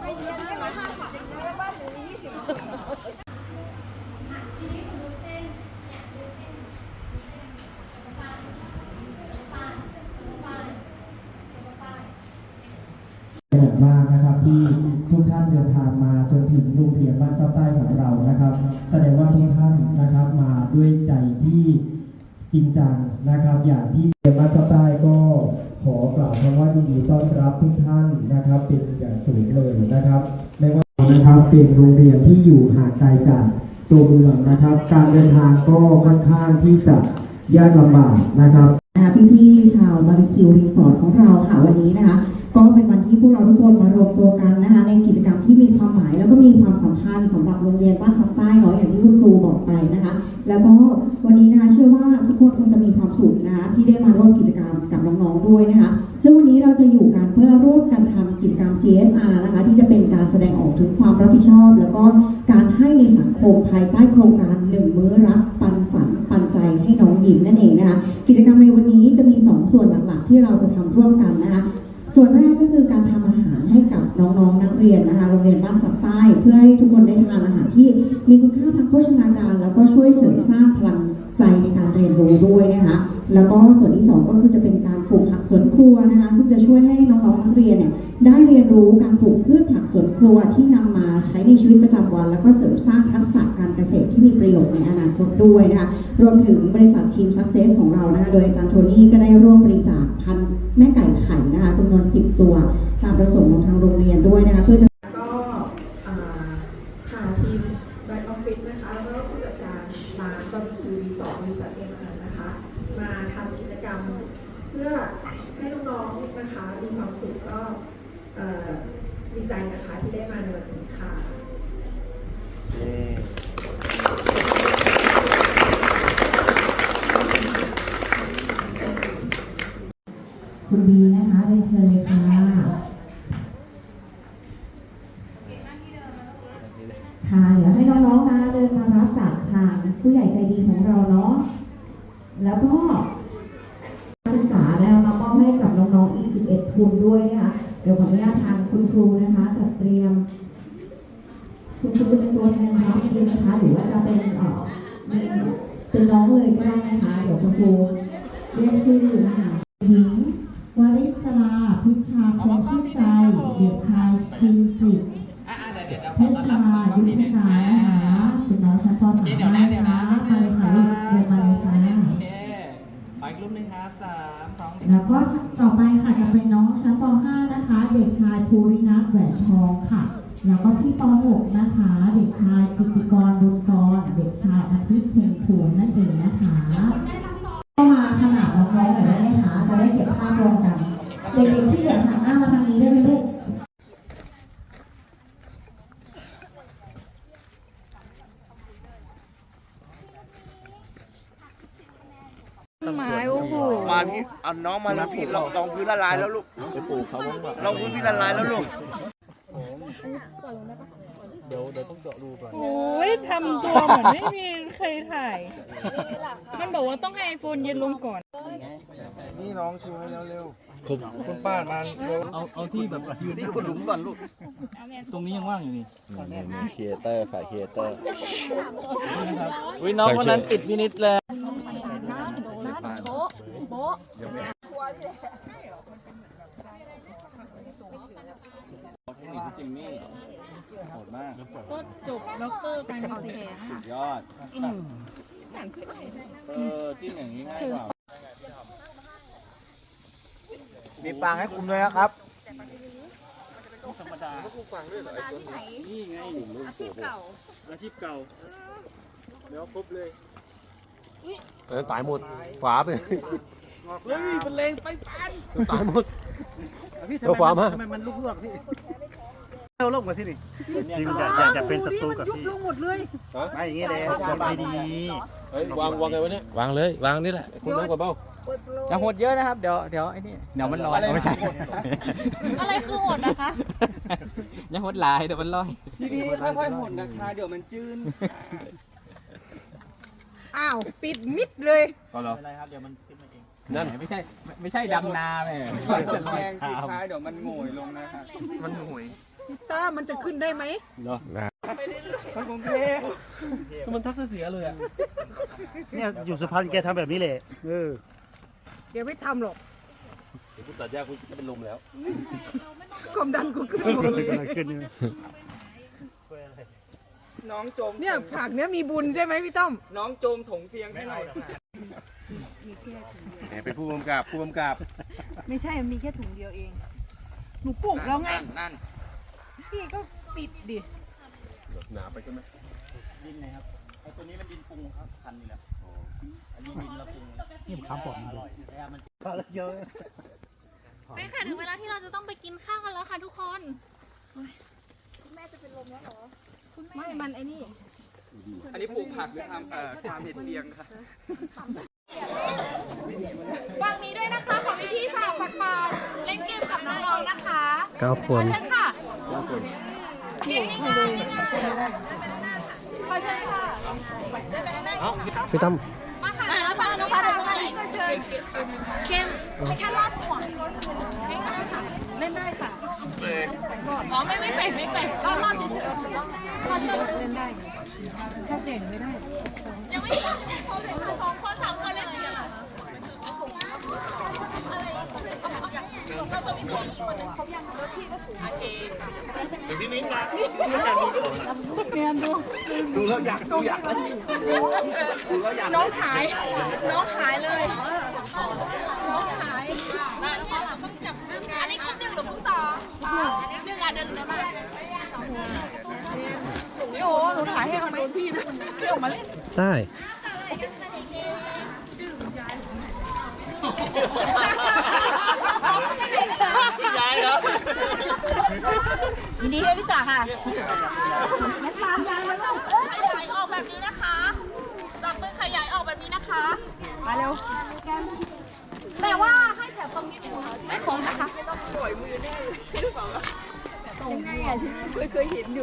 เป็นอย่า งมากนะครับ ที่ทุกท่านเดินทางมาจนถึงโรงเรียนบ้านซับใต้ของเรานะครับ แสดงว่าทุกท่านนะครับมาด้วยใจที่จริงจังนะครับ อย่างที่เรียนบ้านซับใต้ก็ขอกล่าวคำว่ายินดีต้อนรับทุกท่านนะครับ เป็นอย่างสูงเลยนะครับไม่ว่านะครับเป็นโรงเรียนที่อยู่ห่างไกลจากตัวเมืองนะครับ การเดินทางก็ค่อนข้างที่จะ ยากลำบากนะครับนะคะพี่ๆชาวบาร์บีคิวรีสอร์ทของเราค่ะวันนี้นะคะ ก็เป็นวันที่พวกเราทุกคนมารวมตัวกันนะคะ ในกิจกรรมที่มีความหมาย แล้วก็มีความสำคัญสำหรับโรงเรียนบ้านซับใต้เนาะอย่างที่คุณครูบอกไปนะคะ แล้วก็วันนี้นะคะเชื่อว่าทุกคนคงจะมีความสุขนะคะที่ได้มาร่วมกิจกรรมกับน้องๆด้วยนะคะ ซึ่งวันนี้เราจะอยู่กันเพื่อร่วมกันทำกิจกรรม CSR นะคะที่จะเป็นการแสดงออกถึงความรับผิดชอบ แล้วก็การให้ในสังคมภายใต้โครงการหนึ่งมื้อรับปัน ใจให้น้องยิ้มนั่นเองนะคะกิจกรรมในวันนี้จะมี 2 ส่วนหลักๆ ที่เราจะทำร่วมกันนะคะส่วนแรกก็คือการทำอาหารให้กับน้องๆนักเรียนนะคะโรงเรียนบ้านสับใต้ เพื่อให้ทุกคนได้ทานอาหารที่มีคุณค่าทางโภชนาการ แล้วก็ช่วยเสริมสร้างพลังใจในการเรียนรู้ด้วยนะคะ แล้วก็ส่วนที่สองก็คือจะเป็นการปลูกผักสวนครัวนะคะ ซึ่งจะช่วยให้น้องๆนักเรียนเนี่ยได้เรียนรู้การปลูกพืชผักสวนครัวที่นำมาใช้ในชีวิตประจำวัน แล้วก็เสริมสร้างทักษะการเกษตรที่มีประโยชน์ในอนาคตด้วยนะคะ รวมถึงบริษัททีม Success ของเรานะคะ โดยอาจารย์โทนี่ก็ได้ร่วมบริจาคพันธุ์แม่ไก่ไข่นะคะจำนวน 10 ตัว ตามประสงค์ของทางโรงเรียนด้วยนะคะเพื่อจะ ก็อ่าพาทีมแบ็กออฟฟิศนะคะ แล้วก็ผู้จัดกา รร้านบาร์บีคิวรีสอร์ทบริษัทเอ็มอาร์นะคะ มาทำกิจกรรมเพื่อให้น้องๆนะคะมีความสุขก็เอ่อดีใจนะคะที่ได้มาในวันนี้ค่ะคุณบีนะคะเรียนเชิญเลยค่ะค่ะ เดี๋ยวให้น้องๆนะเดินมารับจากทางผู้ใหญ่ใจดีของเราเนาะ แล้วก็ศึกษานะคะมามอบให้กับน้องๆอีก 11 ทุนด้วยนะคะเดี๋ยวขออนุญาตทางคุณครูนะคะจัดเตรียม คุณครูจะเป็นตัวแทนรับดีนะคะหรือว่าจะเป็นเออเป็นน้องเลยก็ได้นะคะเดี๋ยวคุณครูเรียกชื่อนะคะหญิงวริศราพิชาคงชื่นใจ เด็กชายชินกฤษอะอะเดี๋ยวเดี๋ยวเพชรชายุทธนา ชั้นป .3 เดี๋ยวนะเดี๋ยวนะมาเลยค่ะลูกเดินมาเลยค่ะโอเคไปอีกรูปหนึงครับสามสองหนึ่งแล้วก็ต่อไปค่ะจะเป็นน้องชั้นป .5 นะคะ เด็กชายภูรินัทแหวนทองค่ะ แล้วก็ที่ป .6 นะคะ เด็กชายกิติกรบุญกรเด็กชายอาทิตย์เพ็ญภูมินั่นเองนะคะก็มาขนาดน้องๆหน่อยได้ไหมคะจะได้เก็บภาพรวมกัน เด็กๆที่เหลือหันหน้ามาทางนี้ได้ไหมลูก ไม้โอ้โห มาพี่เอา น้องมาแล้วพี่ลองลองพื้นละลายแล้วลูกไปปลูกเขาบ้างลองพื้นพี่ละลายแล้วลูกโอ้ยทำตัวเหมือนไม่มีใครถ่าย มันบอกว่าต้องให้ไอโฟนเย็นลงก่อน นี่น้องชิมให้แล้วเร็วคุณป้ามาเอาเอาที่แบบยืนนี่คุณหลุมก่อนลูก ตรงนี้ยังว่างอยู่นี่มีครีเอเตอร์ฝ่ายครีเอเตอร์นะครับวิน้องคนนั้นติดวินิตแล้ว เทคนิคคุณจิมมี่โหดมากก็จบด็อกเตอร์การเกษตรสุดยอดเออจิ้มอย่างนี้ง่ายกว่ามีปางให้คุมด้วยนะครับธรรมดานี่ไงอาชีพเก่าอาชีพเก่าเดี๋ยวครบเลยเออตายหมดฝาไป เฮ้ยเป็นเลงไปปันตายหมด พี่เอาฝามา ทำไมมันลุกๆพี่เอาลงมาที่นี่จริงอยากอยากจะเป็นศัตรูกับพี่ไม่อย่างนี้เลยทำไม่ดีเฮ้ยวางวางไงวะเนี่ยวางเลยวางนี่แหละคุณน้องกว่าเบ้าอย่าหดเยอะนะครับ เดี๋ยวเดี๋ยวไอ้นี่เดี๋ยวมันลอยไม่ใช่อะไรคือหดนะคะ อย่าหดหลายเดี๋ยวมันลอยดีๆค่อยๆหดนะคะเดี๋ยวมันจืนอ้าว ปิดมิดเลยก็เหรอ อะไรครับเดี๋ยวมันขึ้นมาเอง นั่นไม่ใช่ไม่ไม่ใช่ดำนาแม่จะแรงสิคะเดี๋ยวมันโงยลงนะครับมันห่วยต้ามันจะขึ้นได้ไหมมันคงเท่มันทักเสียเลยอะเนี่ยอยู่สุพรรณแกทำแบบนี้แหละเออเดี๋ยวไม่ทำหรอกกูตัดหญ้ากูจะเป็นลมแล้วความดันกูขึ้นหมดเลยกำลังขึ้นเนี่ยน้องโจมเนี่ยผักเนี้ยมีบุญใช่ไหมพี่ต้อม น้องโจมถงเตียงให้หน่อย เป็นผู้กำกับผู้กำกับไม่ใช่มันมีแค่ถุงเดียวเอง หนูปลูกแล้วไง นั่นพี่ก็ปิดดิ หนาไปใช่ไหมดินไหนครับไอ้ตัวนี้มันดินปรุงครับพันนี่แหละอันนี้ดินละปรุงนี่มันข้ามปอดมันอด้ร่วอยยแต่มันข้าวเยอะไปค่ะถึงเวลาที่เราจะต้องไปกินข้าวกันแล้วค่ะทุกคนไม่ มันไอ้นี่ อันนี้ปลูกผักหรือทำเอ่อทำเห็ดเลียงครับ ฝั่งนี้ด้วยนะคะขอพี่พี่ฝากฝักบาทเล่นเกมกับน้องๆนะคะเก้าคนเชิญค่ะเกมง่ายๆง่ายๆขอเชิญค่ะพี่ตั้มมาค่ะแล้วฟังนะคะเดี๋ยวมาก็เชิญเกมให้แค่รอดห่วงง่ายๆค่ะเล่นได้ค่ะอ๋อไม่ไม่เตะไม่เตะรอดรอดเฉยๆขอเชิญเล่นได้ถ้าเก่งไม่ได้ยังไม่ได้พอเห็นมาสองคนสามคนเล่นกันเหรอ เราจะมีคนอีกคนหนึงเขายังแล้วพี่ก็สูงโอเคดูแล้วอยากดูอยากแล้วดูแล้วอยากน้องหาย น้องหายเลย น้องหายมาแล้วเราต้องจับอันนี้กรุ๊ปหนึ่งหรือกรุ๊ปสองหนึ่งอะหนึ่งเดี๋ยมานี่โอ้หนูถ่ายให้มันโดนพี่นะเที่ยวมาเล่นได้ ยายเหรอ ยิ นดีด้วยพี่จ๋าค่ะไม่ตามยายแล้วขยายออกแบบนี้นะคะ จับมือขยายออกแบบนี้นะคะ มาเร็ว แต่ว่าให้แถบตรงนี้ไม่คงนะคะ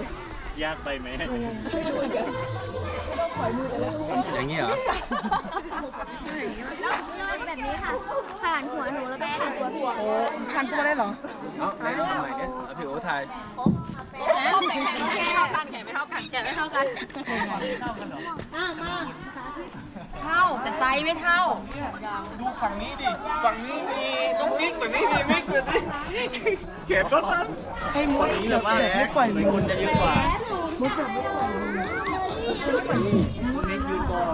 ยากไปไหมอย่างนี้เหรอแบบนี้ค่ะ ผ่านหัวหนูแล้วก็ผ่านตัวพี่โอ้คันตัวได้เหรอ เอาไหนเอาใหม่เนี่ยเอาพี่โอ้ถ่ายชอบแต่แขนไม่เท่ากันแขนไม่เท่ากันแขนไม่เท่ากันเท่าแต่ไซส์ไม่เท่า ดูฝั่งนี้ดิ ฝั่งนี้มีต้องมิกฝั่งนี้มีมิกเลยดิเข็มก็สั้นให้มวยนี้หรือว่าไม่ปล่อยมือคนจะเยอะกว่า มุกจับมุกปล่อยมือนี่ยืนก่อน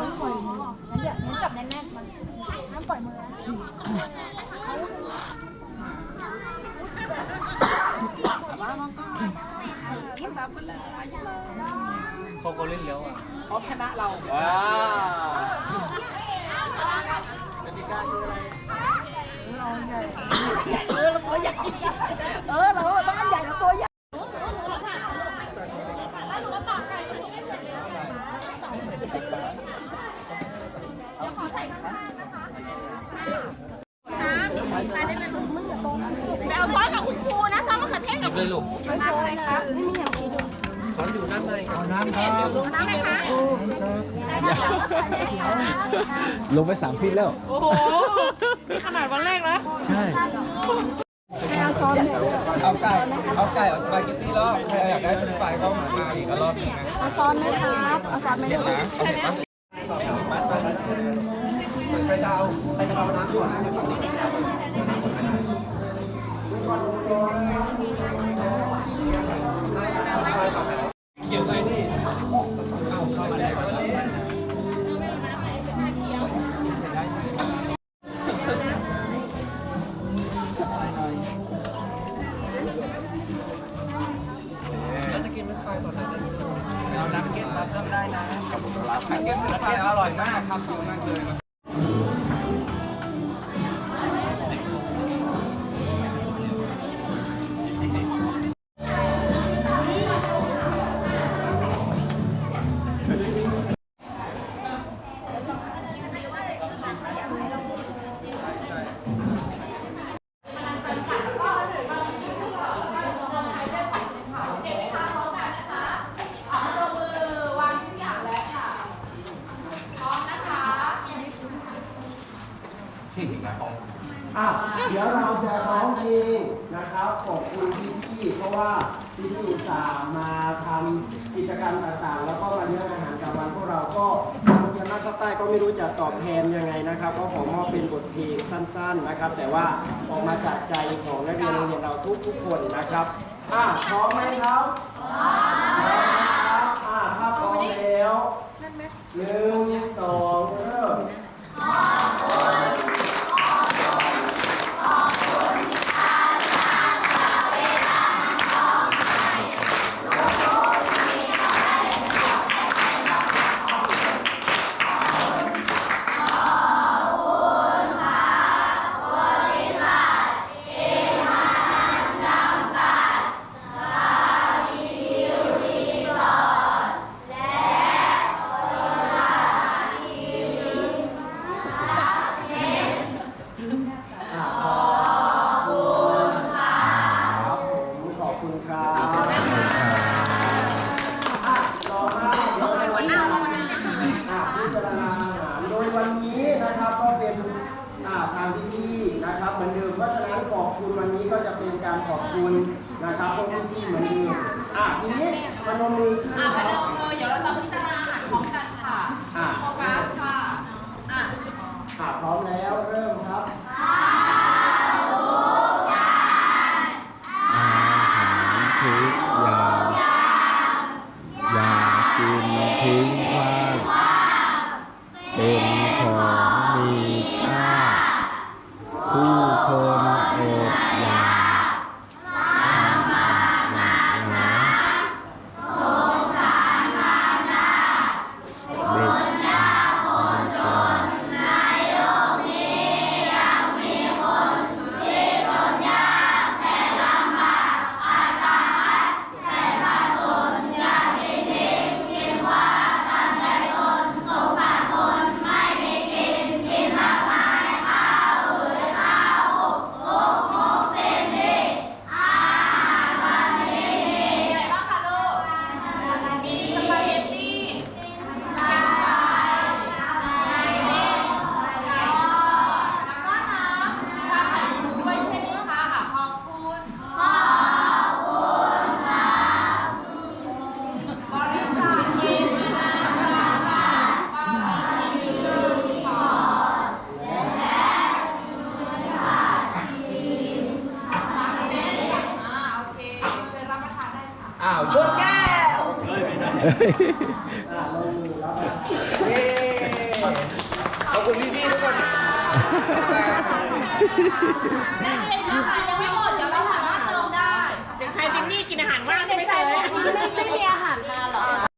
เขาเขาเล่นแล้วอะเขาชนะเราว้าวเออเราตัวใหญ่เลงไปสามฟีตแล้ว โอ้โหนี่ขนาดวันแรกนะใช่ เอาไก่เอาไก่เอาสปาเกตตี้รอบใครอยากได้เป็นไฟก็มาอีกรอบหนึงนะเอาซอสไหมครับเอาซอสไหมเห็นนะเอาเห็นปะมาไปไปดาวไปดาวน้ำอยู่เกี่ยวไปนี่ อะเดี๋ยวเราจะร้องเพลงนะครับขอบคุณพี่พี่ๆเพราะว่าพี่พี่ๆอุตส่าห์มาทำกิจกรรมต่างๆ แล้วก็มาเลี้ยงอาหารกลางวันพวกเราก็คนเดียวนภาคใต้ก็ไม่รู้จะตอบแทนยังไงนะครับ ก็ขอมอบเป็นบทเพลงสั้น ๆนะครับ แต่ว่าออกมาจากใจของนักเรียนโรงเรียนเราทุกๆคนนะครับอะพร้อมไหมครับพร้อมครับอะถ้าพร้อมแล้วหนึ่งสอง คุณวันนี้ก็จะเป็นการขอบคุณนะครับพวกพี่ๆเหมือนเดิมอะทีนี้พนมมือขึ้นอะคพรับนมมือเดี๋ยวเราจะพิจารณาอาหารพร้อมกันค่ะอะ โฟกัสค่ะ อะอะพร้อมแล้วเริ่มครับ นักเรียนอาหารยังไม่หมดเดี๋ยวเราสามารถเติมได้ เด็กชายจิมมี่กินอาหารว่างใช่ไหมใช่ไม่ไม่มีอาหารมาเหรอ